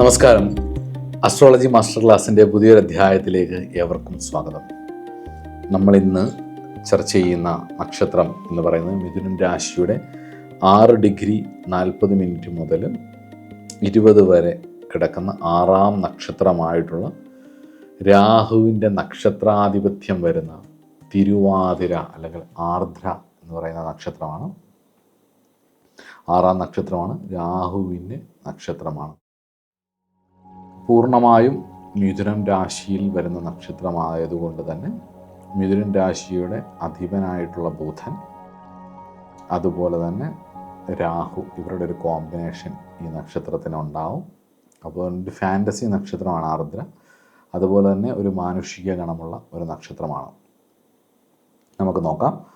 നമസ്കാരം. Astrology master ക്ലാസ്സിന്റെ പുതിയൊരു അധ്യായത്തിലേക്ക് ഏവർക്കും സ്വാഗതം. നമ്മൾ ഇന്ന് ചർച്ച ചെയ്യുന്ന നക്ഷത്രം എന്ന് പറയുന്നത് മിഥുനൻ രാശിയുടെ ആറ് ഡിഗ്രി നാൽപ്പത് മിനിറ്റ് മുതൽ ഇരുപത് വരെ കിടക്കുന്ന ആറാം നക്ഷത്രമായിട്ടുള്ള രാഹുവിന്റെ നക്ഷത്രാധിപത്യം വരുന്ന തിരുവാതിര അല്ലെങ്കിൽ ആർദ്ര എന്ന് പറയുന്ന നക്ഷത്രമാണ്. ആറാം നക്ഷത്രമാണ് രാഹുവിന്റെ നക്ഷത്രമാണ്. പൂർണമായും മിഥുനം രാശിയിൽ വരുന്ന നക്ഷത്രമായതുകൊണ്ട് തന്നെ മിഥുനം രാശിയുടെ അധിപനായിട്ടുള്ള ബുധൻ അതുപോലെ തന്നെ രാഹു ഇവരുടെ ഒരു കോമ്പിനേഷൻ ഈ നക്ഷത്രത്തിന് ഉണ്ടാവും. അപ്പോൾ ഒരു ഫാന്റസി നക്ഷത്രമാണ് ആർദ്ര അതുപോലെ തന്നെ ഒരു മാനുഷിക ഗണമുള്ള ഒരു നക്ഷത്രമാണ്. നമുക്ക് നോക്കാം.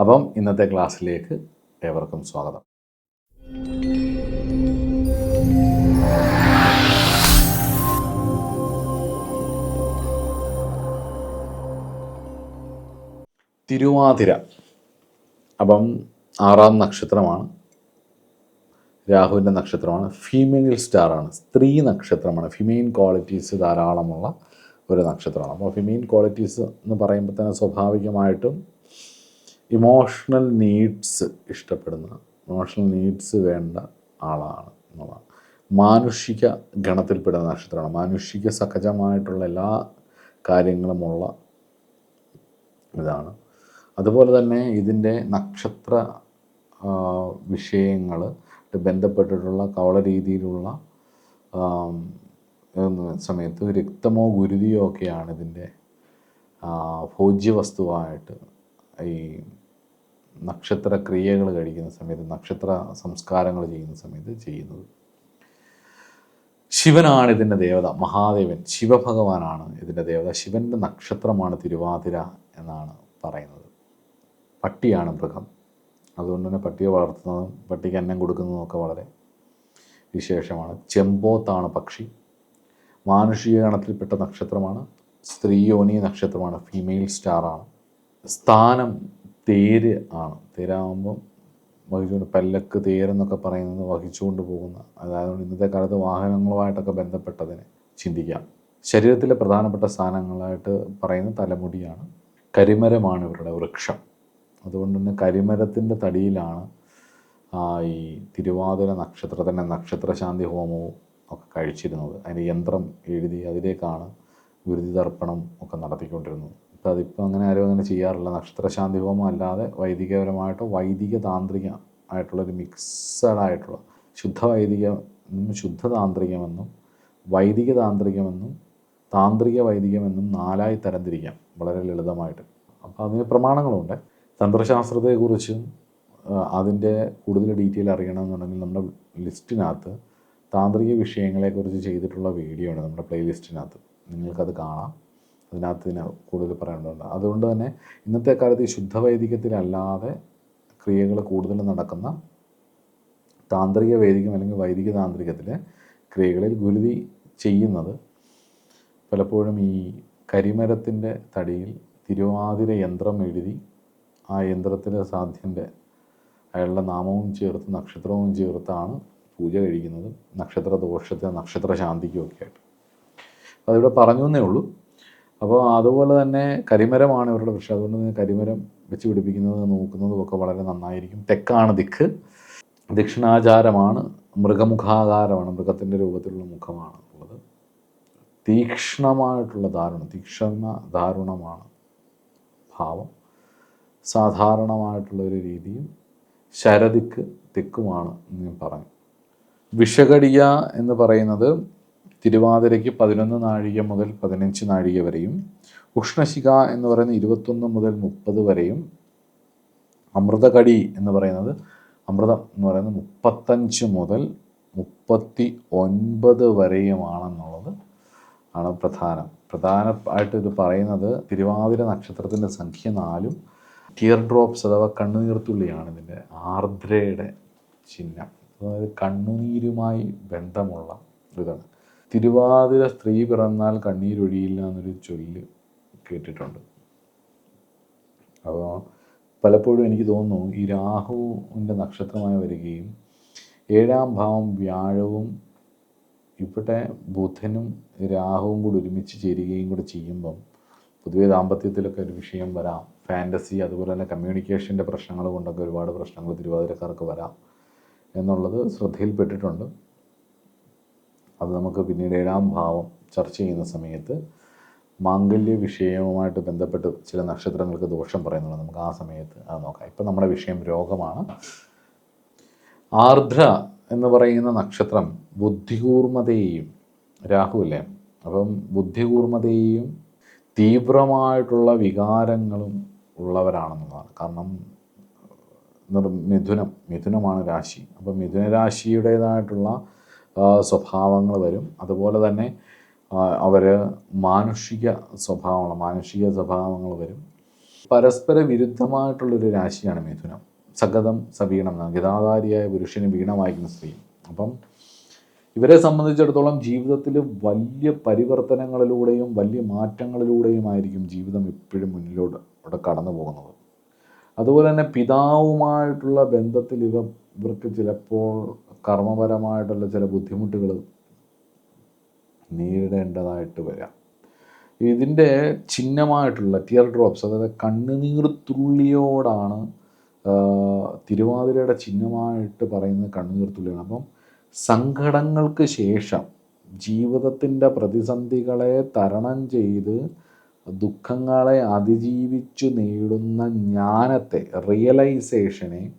അപ്പം ഇന്നത്തെ ക്ലാസ്സിലേക്ക് ഏവർക്കും സ്വാഗതം. തിരുവാതിര. അപ്പം ആറാം നക്ഷത്രമാണ്. രാഹുവിന്റെ നക്ഷത്രമാണ്. ഫീമെയിൽ സ്റ്റാറാണ് സ്ത്രീ നക്ഷത്രമാണ്. ഫിമെയിൻ ക്വാളിറ്റീസ് ധാരാളമുള്ള ഒരു നക്ഷത്രമാണ്. അപ്പോൾ ഫിമെയിൻ ക്വാളിറ്റീസ് എന്ന് പറയുമ്പോൾ തന്നെ സ്വാഭാവികമായിട്ടും ഇമോഷണൽ നീഡ്സ് ഇഷ്ടപ്പെടുന്ന ഇമോഷണൽ നീഡ്സ് വേണ്ട ആളാണ് എന്നുള്ളതാണ്. മാനുഷിക ഗണത്തിൽപ്പെടുന്ന നക്ഷത്രമാണ്. മാനുഷിക സഹജമായിട്ടുള്ള എല്ലാ കാര്യങ്ങളുമുള്ള ഇതാണ്. അതുപോലെ തന്നെ ഇതിന്റെ നക്ഷത്ര വിഷയങ്ങൾ ബന്ധപ്പെട്ടിട്ടുള്ള കവള രീതിയിലുള്ള സമയത്ത് രക്തമോ ഗുരുതിയോ ഒക്കെയാണ് ഇതിന്റെ ഭോജ്യവസ്തുവായിട്ട് ഈ നക്ഷത്ര ക്രിയകൾ കഴിക്കുന്ന സമയത്ത് നക്ഷത്ര സംസ്കാരങ്ങൾ ചെയ്യുന്ന സമയത്ത് ചെയ്യുന്നത്. ശിവനാണ് ഇതിന്റെ ദേവത മഹാദേവൻ ശിവഭഗവാനാണ് ഇതിന്റെ ദേവത. ശിവന്റെ നക്ഷത്രമാണ് തിരുവാതിര എന്നാണ് പറയുന്നത്. പട്ടിയാണ് മൃഗം. അതുകൊണ്ട് തന്നെ പട്ടിയെ വളർത്തുന്നതും പട്ടിക്ക് അന്നം കൊടുക്കുന്നതും ഒക്കെ വളരെ വിശേഷമാണ്. ചെമ്പോത്താണ് പക്ഷി. മാനുഷിക ഗണത്തിൽപ്പെട്ട നക്ഷത്രമാണ്. സ്ത്രീയോനി നക്ഷത്രമാണ്. ഫീമെയിൽ സ്റ്റാറാണ് സ്ഥാനം തേര് ആണ്. തേരാകുമ്പം വഹിച്ചുകൊണ്ട് പല്ലക്ക് തേരെന്നൊക്കെ പറയുന്നത് വഹിച്ചുകൊണ്ട് പോകുന്ന അതായത് ഇന്നത്തെ കാലത്ത് വാഹനങ്ങളുമായിട്ടൊക്കെ ബന്ധപ്പെട്ടതിനെ ചിന്തിക്കാം. ശരീരത്തിലെ പ്രധാനപ്പെട്ട സ്ഥാനങ്ങളായിട്ട് പറയുന്ന തലമുടിയാണ്. കരിമരമാണ് ഇവരുടെ വൃക്ഷം. അതുകൊണ്ട് തന്നെ കരിമരത്തിന്റെ തടിയിലാണ് ഈ തിരുവാതിര നക്ഷത്രത്തിന്റെ നക്ഷത്രശാന്തി ഹോമവും ഒക്കെ കഴിച്ചിരുന്നത്. അതിന്റെ യന്ത്രം എഴുതി അതിലേക്കാണ് ഗുരുതി തർപ്പണം ഒക്കെ നടത്തിക്കൊണ്ടിരുന്നത്. ഇപ്പം അതിപ്പോൾ അങ്ങനെ ആരും അങ്ങനെ ചെയ്യാറില്ല. നക്ഷത്രശാന്തി ഹോമം അല്ലാതെ വൈദികപരമായിട്ടോ വൈദിക താന്ത്രിക ആയിട്ടുള്ളൊരു മിക്സഡ് ആയിട്ടുള്ള ശുദ്ധ വൈദിക ശുദ്ധ താന്ത്രികമെന്നും വൈദിക താന്ത്രികമെന്നും താന്ത്രിക വൈദികമെന്നും നാലായി തരംതിരിക്കാം വളരെ ലളിതമായിട്ട്. അപ്പോൾ അതിന് പ്രമാണങ്ങളുണ്ട്. തന്ത്രശാസ്ത്രത്തെക്കുറിച്ചും അതിന്റെ കൂടുതൽ ഡീറ്റെയിൽ അറിയണമെന്നുണ്ടെങ്കിൽ നമ്മുടെ ലിസ്റ്റിനകത്ത് താന്ത്രിക വിഷയങ്ങളെക്കുറിച്ച് ചെയ്തിട്ടുള്ള വീഡിയോ ഉണ്ട് നമ്മുടെ പ്ലേലിസ്റ്റിനകത്ത്. നിങ്ങൾക്കത് കാണാം. അതിനകത്ത് ഇതിന് കൂടുതൽ പറയേണ്ടതുണ്ട് അതുകൊണ്ട് തന്നെ ഇന്നത്തെ കാലത്ത് ഈ ശുദ്ധവൈദികത്തിലല്ലാതെ ക്രിയകൾ കൂടുതൽ നടക്കുന്ന താന്ത്രിക വൈദികം അല്ലെങ്കിൽ വൈദിക താന്ത്രികത്തിലെ ക്രിയകളിൽ ഗുരുതി ചെയ്യുന്നത് പലപ്പോഴും ഈ കരിമരത്തിന്റെ തടിയിൽ തിരുവാതിര യന്ത്രം എഴുതി ആ യന്ത്രത്തിലെ സാധ്യന്റെ അയാളുടെ നാമവും ചേർത്ത് നക്ഷത്രവും ചേർത്താണ് പൂജ കഴിക്കുന്നത് നക്ഷത്ര ദോഷത്തെ നക്ഷത്ര ശാന്തിക്കും ഒക്കെ ആയിട്ട്. അതിവിടെ പറഞ്ഞു എന്നേ ഉള്ളൂ. അപ്പോൾ അതുപോലെ തന്നെ കരിമരമാണ് ഇവരുടെ വൃക്ഷം. അതുകൊണ്ട് തന്നെ കരിമരം വെച്ച് പിടിപ്പിക്കുന്നത് നോക്കുന്നതും ഒക്കെ വളരെ നന്നായിരിക്കും. തെക്കാണ് ദിക്ക്. ദക്ഷിണാചാരമാണ് മൃഗമുഖാകാരമാണ് മൃഗത്തിന്റെ രൂപത്തിലുള്ള മുഖമാണ് ഉള്ളത്. തീക്ഷ്ണമായിട്ടുള്ള ദാരുണം തീക്ഷ്ണ ദാരുണമാണ് ഭാവം. സാധാരണമായിട്ടുള്ള ഒരു രീതിയും ശരതിക്ക് തിക്കുമാണ് എന്ന് ഞാൻ പറഞ്ഞു. വിഷകടിയ എന്ന് പറയുന്നത് തിരുവാതിരയ്ക്ക് പതിനൊന്ന് നാഴിക മുതൽ പതിനഞ്ച് നാഴിക വരെയും ഉഷ്ണശിക എന്ന് പറയുന്നത് ഇരുപത്തൊന്ന് മുതൽ മുപ്പത് വരെയും അമൃതകടി എന്ന് പറയുന്നത് അമൃതം എന്ന് പറയുന്നത് മുപ്പത്തഞ്ച് മുതൽ മുപ്പത്തി ഒൻപത് വരെയുമാണെന്നുള്ളത് ആണ് പ്രധാനം. പ്രധാനമായിട്ട് ഇത് പറയുന്നത് തിരുവാതിര നക്ഷത്രത്തിന്റെ സംഖ്യ നാലും ടിയർ ഡ്രോപ്സ് അഥവാ കണ്ണുനീർത്തുള്ളിയാണ് ഇതിന്റെ ആർദ്രയുടെ ചിഹ്നം. അതായത് കണ്ണുനീരുമായി ബന്ധമുള്ള ഇതാണ്. തിരുവാതിര സ്ത്രീ പിറന്നാൽ കണ്ണീരൊഴിയില്ല എന്നൊരു ചൊല്ല് കേട്ടിട്ടുണ്ട്. അപ്പോൾ പലപ്പോഴും എനിക്ക് തോന്നുന്നു ഈ രാഹുവിന്റെ നക്ഷത്രമായി വരികയും ഏഴാം ഭാവം വ്യാഴവും ഇവിടെ ബുധനും രാഹുവും കൂടി ഒരുമിച്ച് ചേരുകയും കൂടെ ചെയ്യുമ്പം പൊതുവേ ദാമ്പത്യത്തിലൊക്കെ ഒരു വിഷയം വരാം. ഫാന്റസി അതുപോലെ തന്നെ കമ്മ്യൂണിക്കേഷന്റെ പ്രശ്നങ്ങൾ കൊണ്ടൊക്കെ ഒരുപാട് പ്രശ്നങ്ങൾ തിരുവാതിരക്കാർക്ക് വരാം എന്നുള്ളത് ശ്രദ്ധയിൽപ്പെട്ടിട്ടുണ്ട്. അത് നമുക്ക് പിന്നീട് ഏഴാം ഭാവം ചർച്ച ചെയ്യുന്ന സമയത്ത് മാംഗല്യ വിഷയവുമായിട്ട് ബന്ധപ്പെട്ട് ചില നക്ഷത്രങ്ങൾക്ക് ദോഷം പറയുന്നുണ്ട്. നമുക്ക് ആ സമയത്ത് അത് നോക്കാം. ഇപ്പം നമ്മുടെ വിഷയം രോഗമാണ്. ആർദ്ര എന്ന് പറയുന്ന നക്ഷത്രം ബുദ്ധികൂർമ്മതയെയും രാഹു അല്ലേ? അപ്പം ബുദ്ധികൂർമ്മതയെയും തീവ്രമായിട്ടുള്ള വികാരങ്ങളും ഉള്ളവരാണെന്നുള്ളതാണ്. കാരണം മിഥുനം മിഥുനമാണ് രാശി. അപ്പോൾ മിഥുന രാശിയുടേതായിട്ടുള്ള സ്വഭാവങ്ങൾ വരും. അതുപോലെ തന്നെ അവർ മാനുഷിക സ്വഭാവങ്ങൾ മാനുഷിക സ്വഭാവങ്ങൾ വരും. പരസ്പര വിരുദ്ധമായിട്ടുള്ളൊരു രാശിയാണ് മിഥുനം. സഗതം സവീണം ഗതാധാരിയായ പുരുഷന് വീണമായിരിക്കുന്ന സ്ത്രീ. അപ്പം ഇവരെ സംബന്ധിച്ചിടത്തോളം ജീവിതത്തിൽ വലിയ പരിവർത്തനങ്ങളിലൂടെയും വലിയ മാറ്റങ്ങളിലൂടെയുമായിരിക്കും ജീവിതം എപ്പോഴും മുന്നിലോട്ട് അവിടെ കടന്നു പോകുന്നത്. അതുപോലെ തന്നെ പിതാവുമായിട്ടുള്ള ബന്ധത്തിൽ ഇവ ഇവർക്ക് ചിലപ്പോൾ കർമ്മപരമായിട്ടുള്ള ചില ബുദ്ധിമുട്ടുകൾ നേരിടേണ്ടതായിട്ട് വരാം. ഇതിന്റെ ചിഹ്നമായിട്ടുള്ള ടിയർ ഡ്രോപ്സ് അതായത് കണ്ണുനീർ തുള്ളിയോടാണ് തിരുവാതിരയുടെ ചിഹ്നമായിട്ട് പറയുന്നത് കണ്ണുനീർ തുള്ളിയാണ്. അപ്പം സങ്കടങ്ങൾക്ക് ശേഷം ജീവിതത്തിന്റെ പ്രതിസന്ധികളെ തരണം ചെയ്ത് ദുഃഖങ്ങളെ അതിജീവിച്ചു നേടുന്ന ജ്ഞാനത്തെ റിയലൈസേഷനെ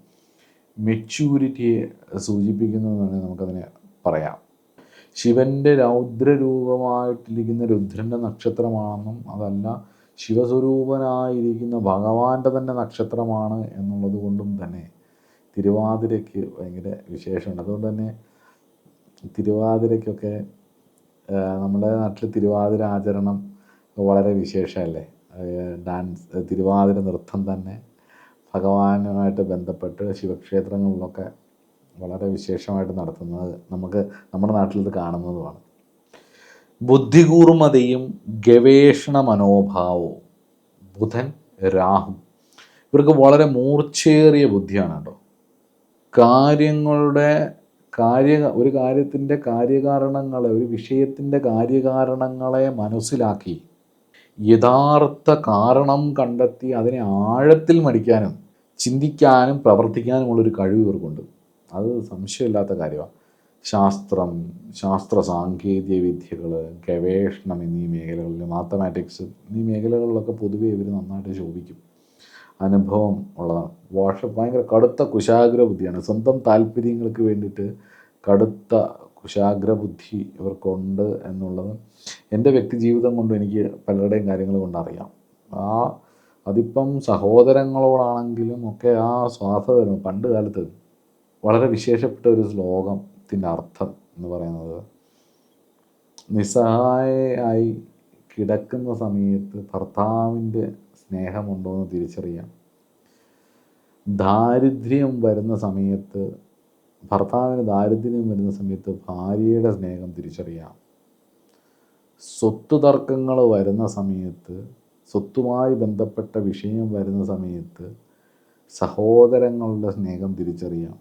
മെച്യൂരിറ്റിയെ സൂചിപ്പിക്കുന്നു എന്നാണ് നമുക്കതിനെ പറയാം. ശിവന്റെ രൗദ്രരൂപമായിട്ടിരിക്കുന്ന രുദ്രന്റെ നക്ഷത്രമാണെന്നും അതല്ല ശിവസ്വരൂപനായിരിക്കുന്ന ഭഗവാന്റെ തന്നെ നക്ഷത്രമാണ് എന്നുള്ളത് കൊണ്ടും തന്നെ തിരുവാതിരയ്ക്ക് ഭയങ്കര വിശേഷമുണ്ട്. അതുകൊണ്ട് തന്നെ തിരുവാതിരയ്ക്കൊക്കെ നമ്മുടെ നാട്ടിൽ തിരുവാതിര ആചരണം വളരെ വിശേഷമല്ലേ? ഡാൻസ് തിരുവാതിര നൃത്തം തന്നെ ഭഗവാനുമായിട്ട് ബന്ധപ്പെട്ട് ശിവക്ഷേത്രങ്ങളിലൊക്കെ വളരെ വിശേഷമായിട്ട് നടത്തുന്നത് നമുക്ക് നമ്മുടെ നാട്ടിൽ ഇത് കാണുന്നതുമാണ്. ബുദ്ധികൂർമ്മതയും ഗവേഷണ മനോഭാവവും ബുധൻ രാഹു ഇവർക്ക് വളരെ മൂർച്ചേറിയ ബുദ്ധിയാണ് കേട്ടോ കാര്യങ്ങളുടെ കാര്യ ഒരു കാര്യത്തിന്റെ കാര്യകാരണങ്ങളെ ഒരു വിഷയത്തിന്റെ കാര്യകാരണങ്ങളെ മനസ്സിലാക്കി യഥാർത്ഥ കാരണം കണ്ടെത്തി അതിനെ ആഴത്തിൽ മടിക്കാനും ചിന്തിക്കാനും പ്രവർത്തിക്കാനുമുള്ളൊരു കഴിവ് ഇവർക്കുണ്ട്. അത് സംശയമില്ലാത്ത കാര്യമാണ് ശാസ്ത്രം ശാസ്ത്ര സാങ്കേതിക വിദ്യകൾ ഗവേഷണം എന്നീ മേഖലകളിൽ മാത്തമാറ്റിക്സ് എന്നീ മേഖലകളിലൊക്കെ പൊതുവേ ഇവർ നന്നായിട്ട് ശോഭിക്കും. അനുഭവം ഉള്ളതാണ്. ഭാഷ ഭയങ്കര കടുത്ത കുശാഗ്ര ബുദ്ധിയാണ്. സ്വന്തം താല്പര്യങ്ങൾക്ക് വേണ്ടിയിട്ട് കടുത്ത കുശാഗ്ര ബുദ്ധി ഇവർക്കുണ്ട് എന്നുള്ളത് എന്റെ വ്യക്തി ജീവിതം കൊണ്ട് എനിക്ക് പലരുടെയും കാര്യങ്ങൾ കൊണ്ടറിയാം ആ അതിപ്പം സഹോദരങ്ങളോടാണെങ്കിലും ഒക്കെ ആ സ്വാർത്ഥതരും പണ്ട് കാലത്ത് വളരെ വിശേഷപ്പെട്ട ഒരു ശ്ലോകത്തിന്റെ അർത്ഥം എന്ന് പറയുന്നത് നിസ്സഹായയായി കിടക്കുന്ന സമയത്ത് ഭർത്താവിന്റെ സ്നേഹമുണ്ടോ എന്ന് തിരിച്ചറിയാം. ദാരിദ്ര്യം വരുന്ന സമയത്ത് ഭർത്താവിന് ദാരിദ്ര്യം വരുന്ന സമയത്ത് ഭാര്യയുടെ സ്നേഹം തിരിച്ചറിയാം. സ്വത്ത് തർക്കങ്ങൾ വരുന്ന സമയത്ത് സ്വത്തുമായി ബന്ധപ്പെട്ട വിഷയം വരുന്ന സമയത്ത് സഹോദരങ്ങളുടെ സ്നേഹം തിരിച്ചറിയാം.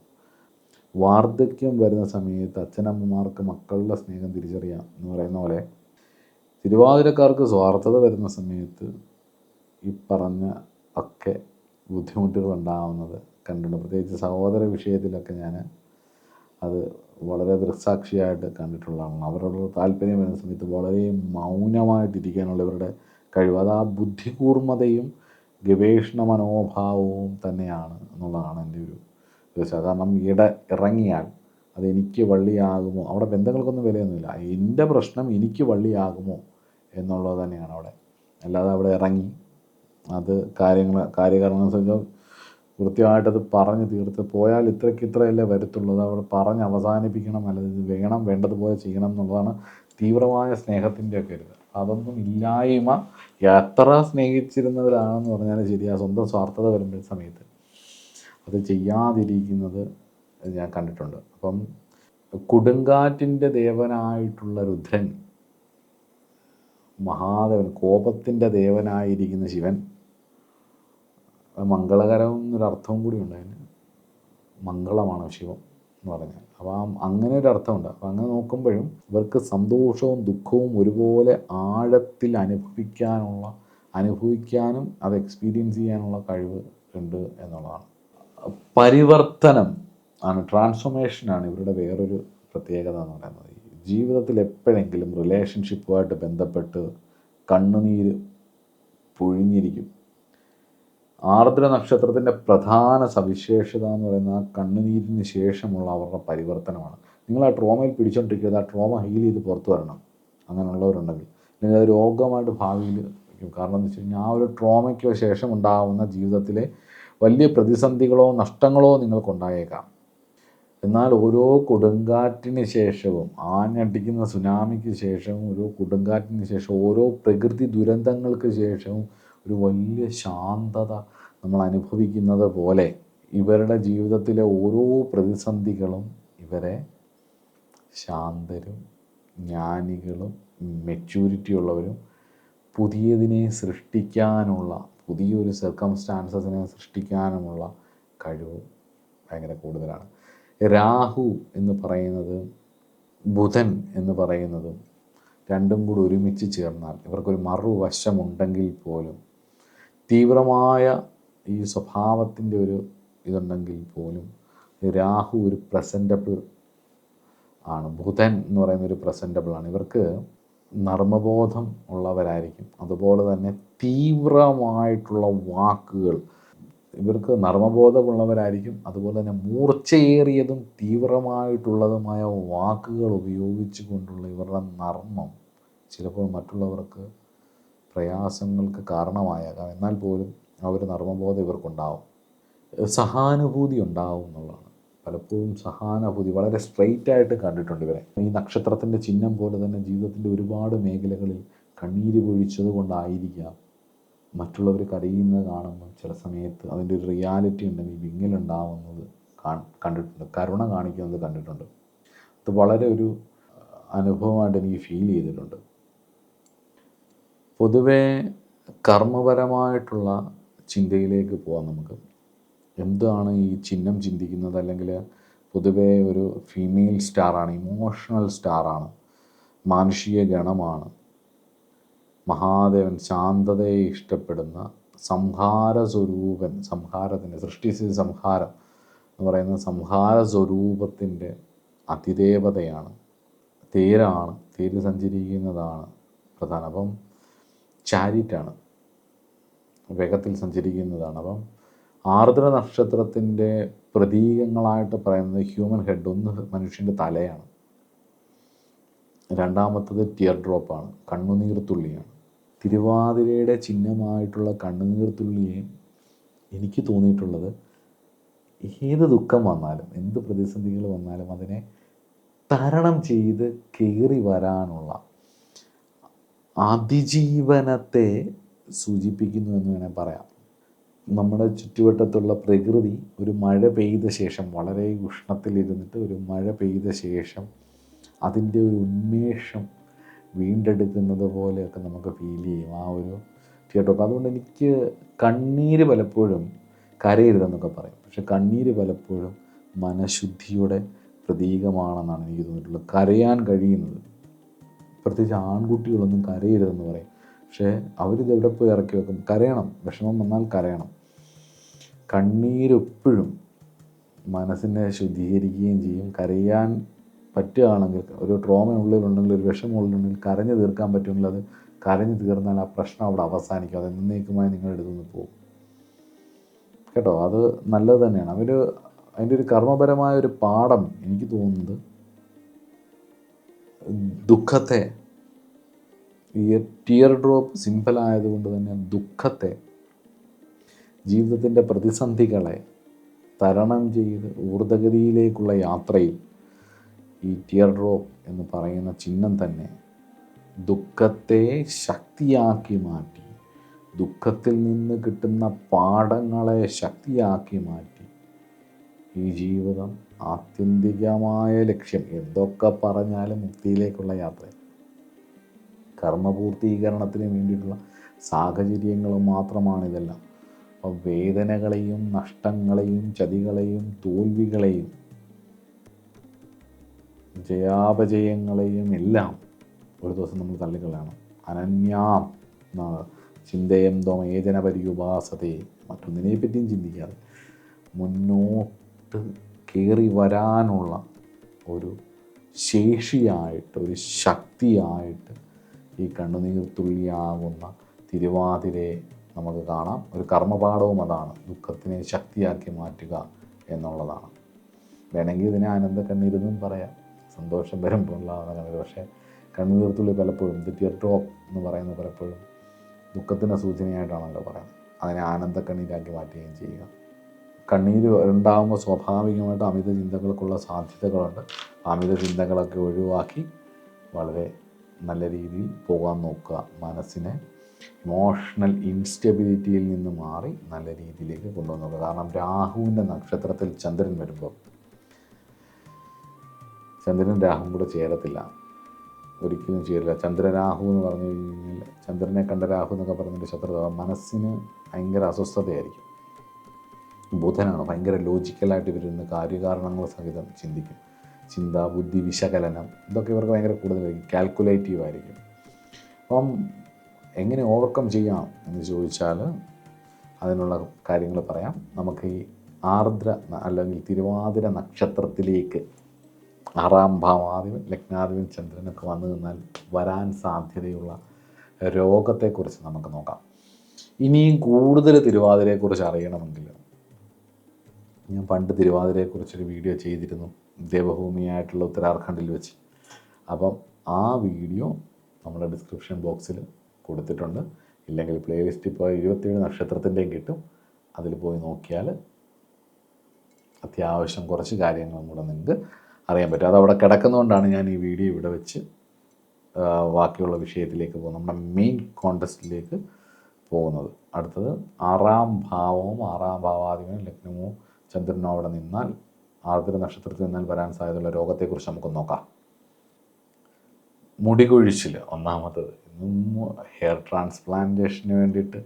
വാർദ്ധക്യം വരുന്ന സമയത്ത് അച്ഛനമ്മമാർക്ക് മക്കളുടെ സ്നേഹം തിരിച്ചറിയാം എന്ന് പറയുന്ന പോലെ തിരുവാതിരക്കാർക്ക് സ്വാർത്ഥത വരുന്ന സമയത്ത് ഈ പറഞ്ഞ ഒക്കെ ബുദ്ധിമുട്ടുകൾ ഉണ്ടാകുന്നത് കണ്ടിട്ടുണ്ട്. പ്രത്യേകിച്ച് സഹോദര വിഷയത്തിലൊക്കെ ഞാൻ അത് വളരെ ദൃക്സാക്ഷിയായിട്ട് കണ്ടിട്ടുള്ളതാണ്. അവരോടുള്ള താല്പര്യം വരുന്ന സമയത്ത് വളരെ മൗനമായിട്ടിരിക്കാനുള്ള ഇവരുടെ കഴിവ്. അത് ആ ബുദ്ധികൂർമ്മതയും ഗവേഷണ മനോഭാവവും തന്നെയാണ് എന്നുള്ളതാണ് എന്റെ ഒരു കാരണം ഇട ഇറങ്ങിയാൽ അത് എനിക്ക് വള്ളിയാകുമോ? അവിടെ ബന്ധങ്ങൾക്കൊന്നും വിലയൊന്നുമില്ല. എന്റെ പ്രശ്നം എനിക്ക് വള്ളിയാകുമോ എന്നുള്ളത് തന്നെയാണ് അവിടെ. അല്ലാതെ അവിടെ ഇറങ്ങി അത് കാര്യങ്ങൾ കാര്യകാരണം കൃത്യമായിട്ടത് പറഞ്ഞ് തീർത്ത് പോയാൽ ഇത്രയ്ക്ക് ഇത്രയല്ലേ വരത്തുള്ളത് അവിടെ പറഞ്ഞ് അവസാനിപ്പിക്കണം. അല്ലെങ്കിൽ ഇത് വേണം വേണ്ടതുപോലെ ചെയ്യണം എന്നുള്ളതാണ് തീവ്രമായ സ്നേഹത്തിന്റെയൊക്കെ ഒരു അതൊന്നും ഇല്ലായ്മ എത്ര സ്നേഹിച്ചിരുന്നവരാണെന്ന് പറഞ്ഞാൽ ആ സ്വന്തം സ്വാർത്ഥത വരുമ്പോൾ സമയത്ത് അത് ചെയ്യാതിരിക്കുന്നത് ഞാൻ കണ്ടിട്ടുണ്ട്. അപ്പം കൊടുങ്കാറ്റിന്റെ ദേവനായിട്ടുള്ള രുദ്രൻ മഹാദേവൻ കോപത്തിന്റെ ദേവനായിരിക്കുന്ന ശിവൻ മംഗളകരം എന്നൊരർത്ഥവും കൂടി ഉണ്ട് അതിന്. മംഗളമാണ് ശിവം എന്ന് പറഞ്ഞാൽ. അപ്പോൾ ആ അങ്ങനെ ഒരു അർത്ഥമുണ്ട് അപ്പോൾ അങ്ങനെ നോക്കുമ്പോഴും ഇവർക്ക് സന്തോഷവും ദുഃഖവും ഒരുപോലെ ആഴത്തിൽ അനുഭവിക്കാനുള്ള അനുഭവിക്കാനും അത് എക്സ്പീരിയൻസ് ചെയ്യാനുള്ള കഴിവ് ഉണ്ട് എന്നുള്ളതാണ്. പരിവർത്തനം ആണ് ട്രാൻസ്ഫോർമേഷനാണ് ഇവരുടെ വേറൊരു പ്രത്യേകത എന്ന് പറയുന്നത്. ജീവിതത്തിൽ എപ്പോഴെങ്കിലും റിലേഷൻഷിപ്പുമായിട്ട് ബന്ധപ്പെട്ട് കണ്ണുനീര് പൊഴിഞ്ഞിരിക്കും. ആർദ്ര നക്ഷത്രത്തിന്റെ പ്രധാന സവിശേഷത എന്ന് പറയുന്നത് ആ കണ്ണുനീരിന് ശേഷമുള്ള അവരുടെ പരിവർത്തനമാണ്. നിങ്ങൾ ആ ട്രോമയിൽ പിടിച്ചോണ്ടിരിക്കുക ആ ട്രോമ ഹീൽ ചെയ്ത് പുറത്തു വരണം. അങ്ങനെയുള്ളവരുണ്ടെങ്കിൽ. അല്ലെങ്കിൽ അത് രോഗമായിട്ട് ഭാവിയിൽ കാരണം എന്ന് വെച്ച് കഴിഞ്ഞാൽ ആ ഒരു ട്രോമയ്ക്ക് ശേഷം ഉണ്ടാകുന്ന ജീവിതത്തിലെ വലിയ പ്രതിസന്ധികളോ നഷ്ടങ്ങളോ നിങ്ങൾക്കുണ്ടായേക്കാം. എന്നാൽ ഓരോ കൊടുങ്കാറ്റിന് ശേഷവും ആഞ്ഞടിക്കുന്ന സുനാമിക്ക് ശേഷവും ഓരോ കൊടുങ്കാറ്റിന് ശേഷം ഓരോ പ്രകൃതി ദുരന്തങ്ങൾക്ക് ശേഷവും ഒരു വലിയ ശാന്തത നമ്മൾ അനുഭവിക്കുന്നത് പോലെ ഇവരുടെ ജീവിതത്തിലെ ഓരോ പ്രതിസന്ധികളും ഇവരെ ശാന്തരും ജ്ഞാനികളും മെച്യൂരിറ്റി ഉള്ളവരും പുതിയതിനെ സൃഷ്ടിക്കാനുള്ള പുതിയൊരു സർക്കംസ്റ്റാൻസസിനെ സൃഷ്ടിക്കാനുമുള്ള കഴിവ് ഭയങ്കര കൂടുതലാണ്. രാഹു എന്ന് പറയുന്നത് ബുധൻ എന്ന് പറയുന്നതും രണ്ടും കൂടി ഒരുമിച്ച് ചേർന്നാൽ ഇവർക്കൊരു മറുവശമുണ്ടെങ്കിൽ പോലും തീവ്രമായ ഈ സ്വഭാവത്തിന്റെ ഒരു ഇതുണ്ടെങ്കിൽ പോലും രാഹു ഒരു പ്രസന്റബിൾ ആണ്. ബുധൻ എന്ന് പറയുന്ന ഒരു പ്രസന്റബിൾ ആണ്. ഇവർക്ക് നർമ്മബോധം ഉള്ളവരായിരിക്കും. അതുപോലെ തന്നെ തീവ്രമായിട്ടുള്ള വാക്കുകൾ. ഇവർക്ക് നർമ്മബോധമുള്ളവരായിരിക്കും. അതുപോലെ തന്നെ മൂർച്ചയേറിയതും തീവ്രമായിട്ടുള്ളതുമായ വാക്കുകൾ ഉപയോഗിച്ചു കൊണ്ടുള്ള ഇവരുടെ നർമ്മം. ചിലപ്പോൾ മറ്റുള്ളവർക്ക് പ്രയാസങ്ങൾക്ക് കാരണമായേക്കാം. എന്നാൽ പോലും ആ ഒരു നർമ്മബോധം ഇവർക്കുണ്ടാവും. സഹാനുഭൂതി ഉണ്ടാവും എന്നുള്ളതാണ്. പലപ്പോഴും സഹാനുഭൂതി വളരെ സ്ട്രെയിറ്റ് ആയിട്ട് കണ്ടിട്ടുണ്ട് ഇവരെ. ഈ നക്ഷത്രത്തിന്റെ ചിഹ്നം പോലെ തന്നെ ജീവിതത്തിന്റെ ഒരുപാട് മേഖലകളിൽ കണ്ണീര് പൊഴിച്ചത് കൊണ്ടായിരിക്കാം മറ്റുള്ളവർ കരയുന്നത് കാണുമ്പോൾ ചില സമയത്ത് അതിന്റെ ഒരു റിയാലിറ്റി ഉണ്ടെങ്കിൽ വിങ്ങലുണ്ടാവുന്നത് കണ്ടിട്ടുണ്ട്. കരുണ കാണിക്കുന്നത് കണ്ടിട്ടുണ്ട്. അത് വളരെ ഒരു അനുഭവമായിട്ട് എനിക്ക് ഫീൽ ചെയ്തിട്ടുണ്ട്. പൊതുവേ കർമ്മപരമായിട്ടുള്ള ചിന്തയിലേക്ക് പോവാം നമുക്ക്. എന്താണ് ഈ ചിഹ്നം ചിന്തിക്കുന്നത്? അല്ലെങ്കിൽ പൊതുവേ ഒരു ഫീമെയിൽ സ്റ്റാറാണ് ഇമോഷണൽ സ്റ്റാറാണ് മാനുഷിക ഗണമാണ്. മഹാദേവൻ ശാന്തതയെ ഇഷ്ടപ്പെടുന്ന സംഹാര സ്വരൂപൻ സംഹാരത്തിന്റെ സൃഷ്ടിസ്ഥിതി സംഹാരം എന്ന് പറയുന്ന സംഹാര സ്വരൂപത്തിന്റെ അതിദേവതയാണ്. തേരാണ് തേര് സഞ്ചരിക്കുന്നതാണ് പ്രധാനം. അപ്പം ചാരിറ്റാണ്. വേഗത്തിൽ സഞ്ചരിക്കുന്നതാണ്. അപ്പം ആർദ്ര നക്ഷത്രത്തിന്റെ പ്രതീകങ്ങളായിട്ട് പറയുന്നത് ഹ്യൂമൻ ഹെഡ് ഒന്ന് മനുഷ്യന്റെ തലയാണ്. രണ്ടാമത്തത് ടിയർ ഡ്രോപ്പാണ് കണ്ണുനീർത്തുള്ളിയാണ് തിരുവാതിരയുടെ ചിഹ്നമായിട്ടുള്ള കണ്ണുനീർത്തുള്ളിയെ എനിക്ക് തോന്നിയിട്ടുള്ളത് ഏത് ദുഃഖം വന്നാലും എന്ത് പ്രതിസന്ധികൾ വന്നാലും അതിനെ തരണം ചെയ്ത് കയറി വരാനുള്ള അതിജീവനത്തെ സൂചിപ്പിക്കുന്നു എന്ന് വേണേൽ പറയാം. നമ്മുടെ ചുറ്റുവട്ടത്തുള്ള പ്രകൃതി ഒരു മഴ പെയ്ത ശേഷം വളരെ ഉഷ്ണത്തിലിരുന്നിട്ട് ഒരു മഴ പെയ്ത ശേഷം അതിന്റെ ഒരു ഉന്മേഷം വീണ്ടെടുക്കുന്നത് പോലെയൊക്കെ നമുക്ക് ഫീൽ ചെയ്യും. ആ ഒരു തിയേറ്റർ അതുകൊണ്ട് എനിക്ക് കണ്ണീര് പലപ്പോഴും കരയരുതെന്നൊക്കെ പറയും. പക്ഷെ കണ്ണീര് പലപ്പോഴും മനഃശുദ്ധിയുടെ പ്രതീകമാണെന്നാണ് എനിക്ക് തോന്നിയിട്ടുള്ളത്. കരയാൻ കഴിയുന്നത് പ്രത്യേകിച്ച് ആൺകുട്ടികളൊന്നും കരയരുതെന്ന് പറയും. പക്ഷേ അവരിത് എവിടെ പോയി ഇറക്കി വെക്കും? കരയണം. വിഷമം വന്നാൽ കരയണം. കണ്ണീരെപ്പോഴും മനസ്സിനെ ശുദ്ധീകരിക്കുകയും ചെയ്യും. കരയാൻ പറ്റുകയാണെങ്കിൽ ഒരു ട്രോമ ഉള്ളിലുണ്ടെങ്കിൽ ഒരു വിഷമമുള്ളിലുണ്ടെങ്കിൽ കരഞ്ഞു തീർക്കാൻ പറ്റുമെങ്കിൽ അത് കരഞ്ഞു തീർന്നാൽ ആ പ്രശ്നം അവിടെ അവസാനിക്കും. അത് എന്നേക്കുമായി നിങ്ങളുടെ അടുത്ത് നിന്ന് പോകും. കേട്ടോ? അത് നല്ലത് തന്നെയാണ്. അവർ അതിന്റെ ഒരു കർമ്മപരമായ ഒരു പാഠം എനിക്ക് തോന്നുന്നത് ദുഃഖത്തെ ഈ ടിയർ ഡ്രോപ്പ് സിമ്പിൾ ആയതുകൊണ്ട് തന്നെ ദുഃഖത്തെ ജീവിതത്തിന്റെ പ്രതിസന്ധികളെ തരണം ചെയ്ത് ഊർധഗതിയിലേക്കുള്ള യാത്രയിൽ ഈ ടിയർ ഡ്രോപ്പ് എന്ന് പറയുന്ന ചിഹ്നം തന്നെ ദുഃഖത്തെ ശക്തിയാക്കി മാറ്റി ദുഃഖത്തിൽ നിന്ന് കിട്ടുന്ന പാഠങ്ങളെ ശക്തിയാക്കി മാറ്റി ഈ ജീവിതം ആത്യന്തികമായ ലക്ഷ്യം. എന്തൊക്കെ പറഞ്ഞാലും മുക്തിയിലേക്കുള്ള യാത്ര. കർമ്മപൂർത്തീകരണത്തിന് വേണ്ടിയിട്ടുള്ള സാഹചര്യങ്ങൾ മാത്രമാണ് ഇതെല്ലാം. അപ്പോൾ വേദനകളെയും നഷ്ടങ്ങളെയും ചതികളെയും തോൽവികളെയും ജയാപജയങ്ങളെയും എല്ലാം ഒരു ദിവസം നമ്മൾ തള്ളിക്കളയണം. അനന്യാം ചിന്തയം തോമേജന പര്യുപാസതയെ മറ്റൊന്നിനെ പറ്റിയും ചിന്തിക്കാതെ മുന്നോട്ട് കയറി വരാനുള്ള ഒരു ശേഷിയായിട്ട് ഒരു ശക്തിയായിട്ട് ഈ കണ്ണുനീർ തുള്ളിയാകുന്ന തിരുവാതിരയെ നമുക്ക് കാണാം. ഒരു കർമ്മപാഠവും അതാണ്. ദുഃഖത്തിനെ ശക്തിയാക്കി മാറ്റുക എന്നുള്ളതാണ്. വേണമെങ്കിൽ ഇതിനെ ആനന്ദ കണ്ണീരെന്നും പറയാം. സന്തോഷം വരുമ്പോഴുള്ള കണ്ണീർ പക്ഷേ കണ്ണുനീർത്തുള്ളി പലപ്പോഴും ദി ടിയർ ഡ്രോപ്പ് എന്ന് പറയുന്നത് പലപ്പോഴും ദുഃഖത്തിന്റെ സൂചനയായിട്ടാണല്ലോ പറയുന്നത്. അതിനെ ആനന്ദ കണ്ണീരാക്കി മാറ്റുകയും ചെയ്യുക. കണ്ണീര് ഉണ്ടാകുമ്പോൾ സ്വാഭാവികമായിട്ട് അമിത ചിന്തകൾക്കുള്ള സാധ്യതകളുണ്ട്. അമിത ചിന്തകളൊക്കെ ഒഴിവാക്കി വളരെ നല്ല രീതിയിൽ പോകാൻ നോക്കുക. മനസ്സിനെ ഇമോഷണൽ ഇൻസ്റ്റെബിലിറ്റിയിൽ നിന്ന് മാറി നല്ല രീതിയിലേക്ക് കൊണ്ടുവന്ന് നോക്കുക കാരണം രാഹുവിന്റെ നക്ഷത്രത്തിൽ ചന്ദ്രൻ വരുമ്പോൾ ചന്ദ്രൻ രാഹുവും കൂടെ ചേരത്തില്ല. ഒരിക്കലും ചേരില്ല. ചന്ദ്രരാഹു എന്ന് പറഞ്ഞു കഴിഞ്ഞാൽ ചന്ദ്രനെ കണ്ട രാഹു എന്നൊക്കെ പറഞ്ഞിട്ട് ശത്രുത. മനസ്സിന് ഭയങ്കര അസ്വസ്ഥതയായിരിക്കും. ബുധനാണ് ഭയങ്കര ലോജിക്കലായിട്ട് ഇവരിന്ന് കാര്യകാരണങ്ങൾ സഹിതം ചിന്തിക്കും. ചിന്ത ബുദ്ധി വിശകലനം ഇതൊക്കെ ഇവർക്ക് ഭയങ്കര കൂടുതലായിരിക്കും. കാൽക്കുലേറ്റീവ് ആയിരിക്കും. അപ്പം എങ്ങനെ ഓവർകം ചെയ്യാം എന്ന് ചോദിച്ചാൽ അതിനുള്ള കാര്യങ്ങൾ പറയാം. നമുക്ക് ഈ ആർദ്ര അല്ലെങ്കിൽ തിരുവാതിര നക്ഷത്രത്തിലേക്ക് ആറാം ഭാവാദിവൻ ലഗ്നാധിപൻ ചന്ദ്രനൊക്കെ വന്നു നിന്നാൽ വരാൻ സാധ്യതയുള്ള രോഗത്തെക്കുറിച്ച് നമുക്ക് നോക്കാം. ഇനിയും കൂടുതൽ തിരുവാതിരയെക്കുറിച്ച് അറിയണമെങ്കിൽ ഞാൻ പണ്ട് തിരുവാതിരയെക്കുറിച്ചൊരു വീഡിയോ ചെയ്തിരുന്നു ദേവഭൂമിയായിട്ടുള്ള ഉത്തരാഖണ്ഡിൽ വെച്ച്. അപ്പം ആ വീഡിയോ നമ്മുടെ ഡിസ്ക്രിപ്ഷൻ ബോക്സിൽ കൊടുത്തിട്ടുണ്ട്. ഇല്ലെങ്കിൽ പ്ലേലിസ്റ്റ് ഇപ്പോൾ ഇരുപത്തിയേഴ് നക്ഷത്രത്തിന്റെയും കിട്ടും. അതിൽ പോയി നോക്കിയാൽ അത്യാവശ്യം കുറച്ച് കാര്യങ്ങളും കൂടെ നിങ്ങൾക്ക് അറിയാൻ പറ്റും. അതവിടെ കിടക്കുന്നതുകൊണ്ടാണ് ഞാൻ ഈ വീഡിയോ ഇവിടെ വെച്ച് ബാക്കിയുള്ള വിഷയത്തിലേക്ക് പോകുന്നത്. നമ്മുടെ മെയിൻ കോണ്ടസ്റ്റിലേക്ക് പോകുന്നത്. അടുത്തത് ആറാം ഭാവവും ആറാം ഭാവാധിപനും ലഗ്നവും ചന്ദ്രനും അവിടെ നിന്നാൽ ആർദ്ര നക്ഷത്രത്തിൽ നിന്നാൽ വരാൻ സാധ്യതയുള്ള രോഗത്തെക്കുറിച്ച് നമുക്ക് നോക്കാം. മുടികൊഴിച്ചിൽ ഒന്നാമത്തത് ഇന്നും ഹെയർ ട്രാൻസ്പ്ലാന്റേഷന് വേണ്ടിയിട്ട്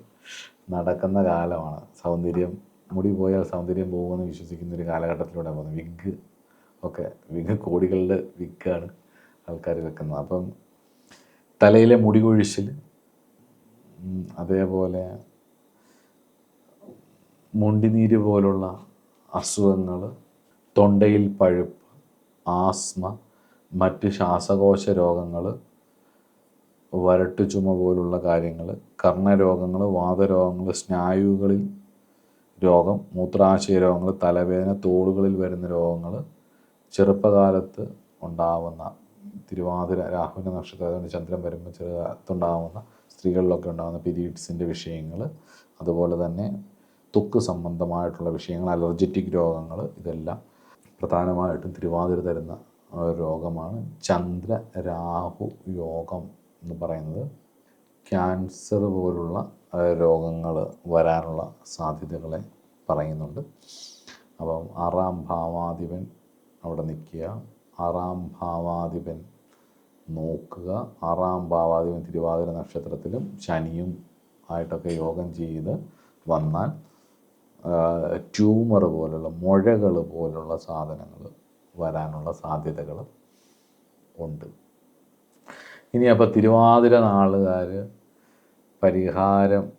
നടക്കുന്ന കാലമാണ്. സൗന്ദര്യം മുടി പോയാൽ സൗന്ദര്യം പോകുമെന്ന് വിശ്വസിക്കുന്ന ഒരു കാലഘട്ടത്തിലൂടെ പോകുന്നത്. വിഗ് ഒക്കെ വിഗ് കോടികളുടെ വിഗാണ് ആൾക്കാർ വെക്കുന്നത്. അപ്പം തലയിലെ മുടി കൊഴിച്ചിൽ അതേപോലെ മുണ്ടിനീര് പോലുള്ള അസുഖങ്ങൾ തൊണ്ടയിൽ പഴുപ്പ് ആസ്മ മറ്റ് ശ്വാസകോശ രോഗങ്ങൾ വരട്ടു ചുമ പോലുള്ള കാര്യങ്ങൾ കർണരോഗങ്ങൾ വാതരോഗങ്ങൾ സ്നായുകളിൽ രോഗം മൂത്രാശയ രോഗങ്ങൾ തലവേദന തോളുകളിൽ വരുന്ന രോഗങ്ങൾ ചെറുപ്പകാലത്ത് ഉണ്ടാവുന്ന തിരുവാതിര രാഹുവിന്റെ നക്ഷത്രം അതുകൊണ്ട് ചന്ദ്രൻ വരുമ്പോൾ ചെറുതാത്തുണ്ടാവുന്ന സ്ത്രീകളിലൊക്കെ ഉണ്ടാകുന്ന പീരീഡ്സിന്റെ വിഷയങ്ങൾ അതുപോലെ തന്നെ ത്വക്ക് സംബന്ധമായിട്ടുള്ള വിഷയങ്ങൾ അലർജറ്റിക് രോഗങ്ങൾ ഇതെല്ലാം പ്രധാനമായിട്ടും തിരുവാതിര തരുന്ന രോഗമാണ്. ചന്ദ്ര രാഹു യോഗം എന്ന് പറയുന്നത് ക്യാൻസർ പോലുള്ള രോഗങ്ങൾ വരാനുള്ള സാധ്യതകളെ പറയുന്നുണ്ട്. അപ്പം ആറാം ഭാവാധിപൻ അവിടെ നിൽക്കുക. ആറാം ഭാവാധിപൻ നോക്കുക. ആറാം ഭാവാധിപൻ തിരുവാതിര നക്ഷത്രത്തിലും ശനിയും ആയിട്ടൊക്കെ യോഗം ചെയ്ത് വന്നാൽ ട്യൂമർ പോലുള്ള മുഴകൾ പോലുള്ള സാധനങ്ങൾ വരാനുള്ള സാധ്യതകൾ ഉണ്ട്. ഇനി അപ്പോൾ തിരുവാതിര നാളുകാർ പരിഹാരം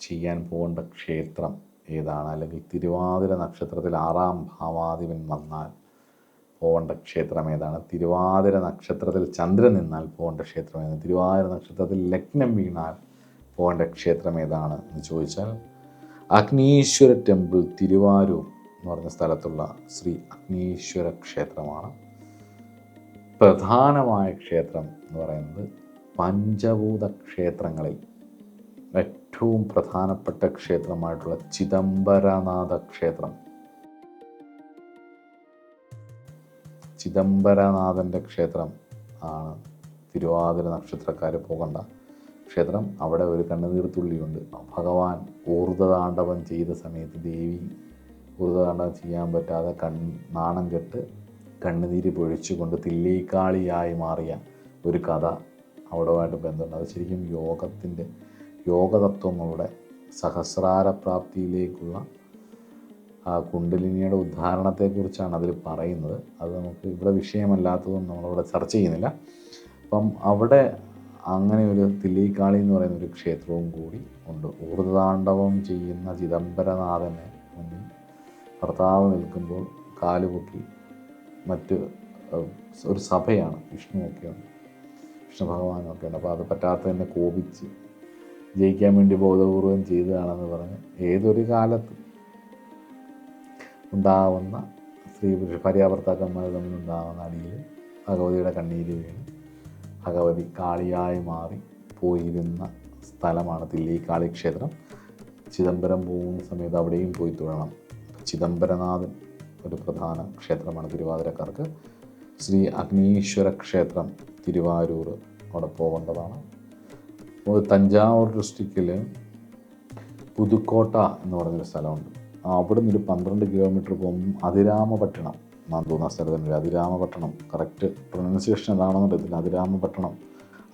ചെയ്യാൻ പോകേണ്ട ക്ഷേത്രം ഏതാണ്? അല്ലെങ്കിൽ തിരുവാതിര നക്ഷത്രത്തിൽ ആറാം ഭാവാധിപൻ വന്നാൽ പോകേണ്ട ക്ഷേത്രം ഏതാണ്? തിരുവാതിര നക്ഷത്രത്തിൽ ചന്ദ്രൻ നിന്നാൽ പോകേണ്ട ക്ഷേത്രം ഏതാണ്? തിരുവാതിര നക്ഷത്രത്തിൽ ലഗ്നം വീണാൽ പോകേണ്ട ക്ഷേത്രം ഏതാണ് എന്ന് ചോദിച്ചാൽ അഗ്നീശ്വര ടെമ്പിൾ തിരുവാരൂർ എന്ന് പറഞ്ഞ സ്ഥലത്തുള്ള ശ്രീ അഗ്നീശ്വര ക്ഷേത്രമാണ്. പ്രധാനമായ ക്ഷേത്രം എന്ന് പറയുന്നത് പഞ്ചഭൂത ക്ഷേത്രങ്ങളിൽ ഏറ്റവും പ്രധാനപ്പെട്ട ക്ഷേത്രമായിട്ടുള്ള ചിദംബരനാഥ ക്ഷേത്രം. ചിദംബരനാഥന്റെ ക്ഷേത്രം ആണ് തിരുവാതിര നക്ഷത്രക്കാർ പോകേണ്ട. ക്ഷേത്രം അവിടെ ഒരു കണ്ണുനീർത്തുള്ളിയുണ്ട് ഭഗവാൻ ഊർദ്ധതാണ്ഡവം ചെയ്ത സമയത്ത് ദേവി ഊർദ്ധതാണ്ഡവം ചെയ്യാൻ പറ്റാതെ കൺ നാണം കെട്ട് കണ്ണുനീര് പൊഴിച്ചുകൊണ്ട് തില്ലേക്കാളിയായി മാറിയ ഒരു കഥ അവിടെയായിട്ട് ബന്ധമുണ്ട്. അത് ശരിക്കും യോഗത്തിന്റെ യോഗതത്വങ്ങളുടെ സഹസ്രാര പ്രാപ്തിയിലേക്കുള്ള കുണ്ടലിനിയുടെ ഉദ്ധാരണത്തെക്കുറിച്ചാണ് അതിൽ പറയുന്നത്. അത് നമുക്ക് ഇവിടെ വിഷയമല്ലാത്തതും നമ്മളിവിടെ ചർച്ച ചെയ്യുന്നില്ല. അപ്പം അവിടെ അങ്ങനെ ഒരു തില്ലിക്കാളി എന്ന് പറയുന്ന ഒരു ക്ഷേത്രവും കൂടി ഉണ്ട്. ഊർതാണ്ഡവം ചെയ്യുന്ന ചിദംബരനാഥനെ മുന്നിൽ ഭർത്താവ് നിൽക്കുമ്പോൾ കാലുപൊക്കി മറ്റ് ഒരു സഭയാണ് വിഷ്ണുവൊക്കെയുണ്ട് വിഷ്ണു ഭഗവാനൊക്കെ ഉണ്ട് അപ്പോൾ അത് പറ്റാത്തതിനെ കോപിച്ച് ജയിക്കാൻ വേണ്ടി ബോധപൂർവം ചെയ്തതാണെന്ന് പറഞ്ഞ് ഏതൊരു കാലത്ത് ഉണ്ടാവുന്ന സ്ത്രീ പുരുഷ ഭാര്യാഭർത്താക്കന്മാർ തമ്മിൽ ഉണ്ടാകുന്ന അടിയിൽ ഭഗവതിയുടെ കണ്ണീര് വീണ് ഭഗവതി കാളിയായി മാറി പോയിരുന്ന സ്ഥലമാണ് തില്ലിക്കാളി ക്ഷേത്രം ചിദംബരം പോകുന്ന സമയത്ത് അവിടെയും പോയി തൊഴണം. ചിദംബരനാഥൻ ഒരു പ്രധാന ക്ഷേത്രമാണ് തിരുവാതിരക്കാർക്ക്. ശ്രീ അഗ്നീശ്വര ക്ഷേത്രം തിരുവാരൂർ അവിടെ പോകേണ്ടതാണ്. തഞ്ചാവൂർ ഡിസ്ട്രിക്റ്റിൽ പുതുക്കോട്ട എന്ന് പറഞ്ഞൊരു സ്ഥലമുണ്ട്. അവിടെ നിന്നൊരു പന്ത്രണ്ട് കിലോമീറ്റർ പോകും അതിരാമപട്ടണം. എന്നാണ് തോന്നുന്ന സ്ഥലത്തിന്റെ അതിരാമപട്ടണം. കറക്റ്റ് പ്രൊനൗൺസിയേഷൻ എന്താണെന്ന് അതിരാമപട്ടണം.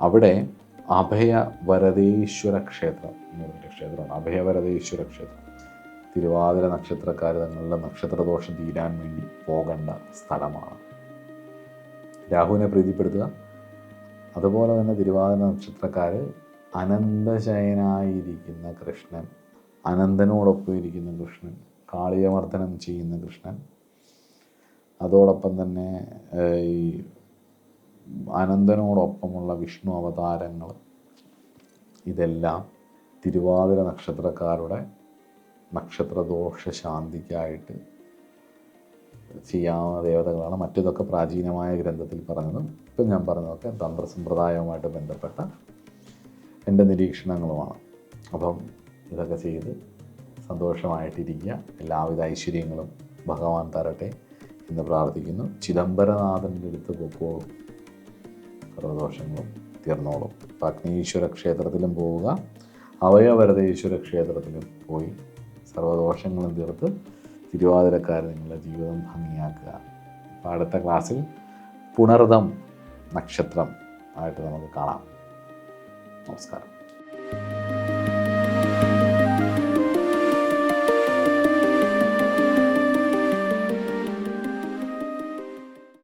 അവിടെ അഭയ വരദേശ്വര ക്ഷേത്രം എന്ന് പറഞ്ഞൊരു ക്ഷേത്രമാണ് അഭയ വരദേശ്വര ക്ഷേത്രം തിരുവാതിര നക്ഷത്രക്കാർ തങ്ങളുടെ നക്ഷത്രദോഷം തീരാൻ വേണ്ടി പോകേണ്ട സ്ഥലമാണ്. രാഹുവിനെ പ്രീതിപ്പെടുത്തുക. അതുപോലെ തന്നെ തിരുവാതിര നക്ഷത്രക്കാർ അനന്തശയനായിരിക്കുന്ന കൃഷ്ണൻ അനന്തനോടൊപ്പം ഇരിക്കുന്ന കൃഷ്ണൻ കാളിയമർദ്ദനം ചെയ്യുന്ന കൃഷ്ണൻ അതോടൊപ്പം തന്നെ ഈ അനന്തനോടൊപ്പമുള്ള വിഷ്ണു അവതാരങ്ങൾ ഇതെല്ലാം തിരുവാതിര നക്ഷത്രക്കാരുടെ നക്ഷത്രദോഷ ശാന്തിക്കായിട്ട് ചെയ്യാവുന്ന ദേവതകളാണ്. മറ്റേതൊക്കെ പ്രാചീനമായ ഗ്രന്ഥത്തിൽ പറഞ്ഞതും ഇപ്പം ഞാൻ പറഞ്ഞതൊക്കെ തന്ത്രസമ്പ്രദായവുമായിട്ട് ബന്ധപ്പെട്ട എന്റെ നിരീക്ഷണങ്ങളുമാണ്. അപ്പം ഇതൊക്കെ ചെയ്ത് സന്തോഷമായിട്ടിരിക്കുക. എല്ലാവിധ ഐശ്വര്യങ്ങളും ഭഗവാൻ തരട്ടെ. എന്ന് പ്രാർത്ഥിക്കുന്നു. ചിദംബരനാഥന്റെ അടുത്ത് പൊക്കോളും സർവദോഷങ്ങളും തീർന്നോളും. പത്നീശ്വര ക്ഷേത്രത്തിലും പോവുക. അവയവരതീശ്വര ക്ഷേത്രത്തിലും പോയി സർവദോഷങ്ങളും തീർത്ത് തിരുവാതിരക്കാർ നിങ്ങളുടെ ജീവിതം ഭംഗിയാക്കുക. അപ്പോൾ അടുത്ത ക്ലാസ്സിൽ പുണർദം നക്ഷത്രം ആയിട്ട് നമുക്ക് കാണാം. നമസ്കാരം.